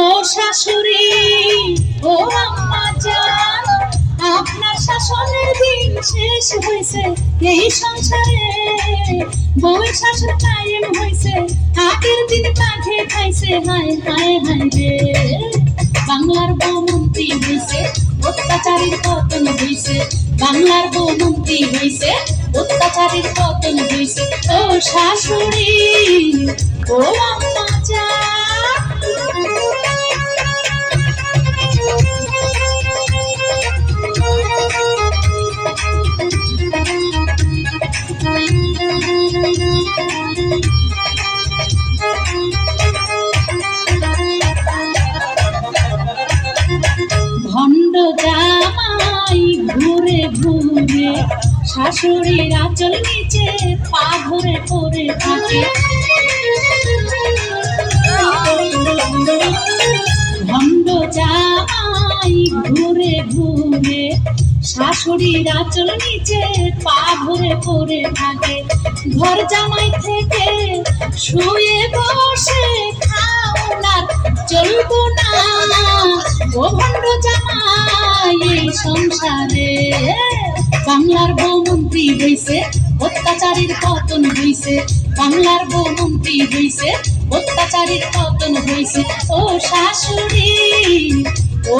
ও শাশুড়ি, ও আম্মা জান আপনার শাসনের দিন শেষ হয়েছে এই সংসারে। বই শাসন কায়েম হয়েছে, আগের দিন কাঠে খাইছে হায় হায় হায় রে। বাংলার বৌমন্ত্রী হয়েছে, অত্যাচারীর পতন হয়েছে। বাংলার বৌমন্ত্রী হয়েছে, অত্যাচারীর পতন হয়েছে। ও শাশুড়ি, ও আম্মা ভণ্ড শাশুড়ির আঁচল নিচে পা ধরে পড়ে থাকে। ভণ্ড জামাই ঘুরে ঘুরে, শাশুড়ির আঁচল নিচে পা ধরে পড়ে থাকে। ঘর জামাই থেকে শুয়ে বসে খাওনার চলবো না। ও ভণ্ড জামাই সংসারে বাংলার বৌমন্ত্রী হইছে, অত্যাচারীর পতন হইছে, বাংলার বউ মন্ত্রী হইছে, অত্যাচারীর পতন হইছে। ও শাশুড়ি, ও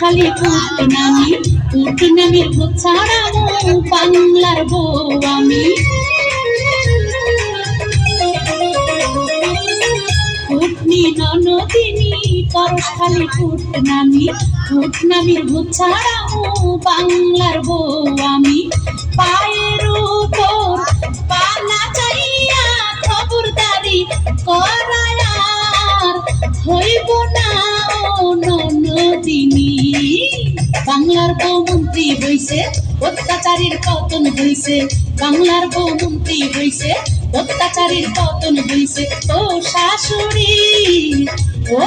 করশখালি পুট নামি পুট নামের ছাড়াবো বাংলার বউ আমি। উটনি ননদিনী করশখালি পুট নামি পুট নামের ছাড়াবো বাংলার বউ আমি। পায়ের উপর পানা চাইয়া খবরদারি করায়ার হইব না ননদিনী বাংলার বৌমন্ত্রী হইছে, অত্যাচারীর পতন হইছে। বাংলার বৌমন্ত্রী হইছে, অত্যাচারীর পতন হইছে। ও শাশুড়ি, ও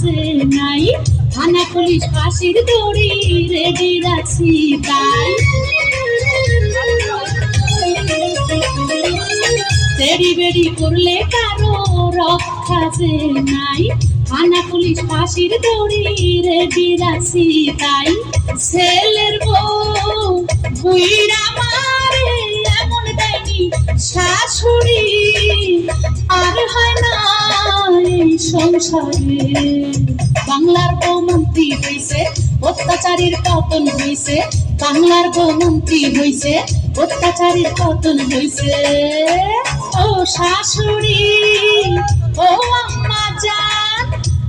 রক্ষা নাই। থানা পুলিশ ফাঁসির দড়ি রেডি রাখছি তাই। তেড়ি বেড়ি করলে কারও রক্ষা যে নাই। থানা পুলিশ ফাঁসির দড়ি রেডি রাখছি তাই। ছেলের বউ বুইরা মারে সংসারে। বাংলার বৌমন্ত্রী হইছে, অত্যাচারীর পতন হইছে। বাংলার বৌমন্ত্রী হইছে, অত্যাচারীর পতন হইছে। ও শাশুড়ি, ও আম্মা জান,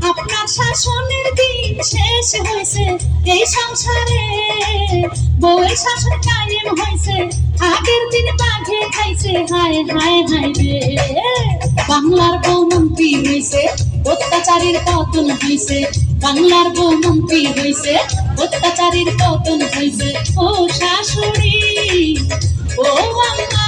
আপনার শাসনের দিন শেষ হয়েছে এই সংসারে। বউয়ের শাসন কায়েম হয়েছে আগের দিন বাঘে খাইছে, হায় হায় হায় রে। বাংলার বৌমন্ত্রী হয়েছে অত্যাচারীর পতন হইছে বাংলার গোমন্ত্রী মন্ত্রী হইছে অত্যাচারীর পতন হইছে। ও শাশুড়ি ও বাংলা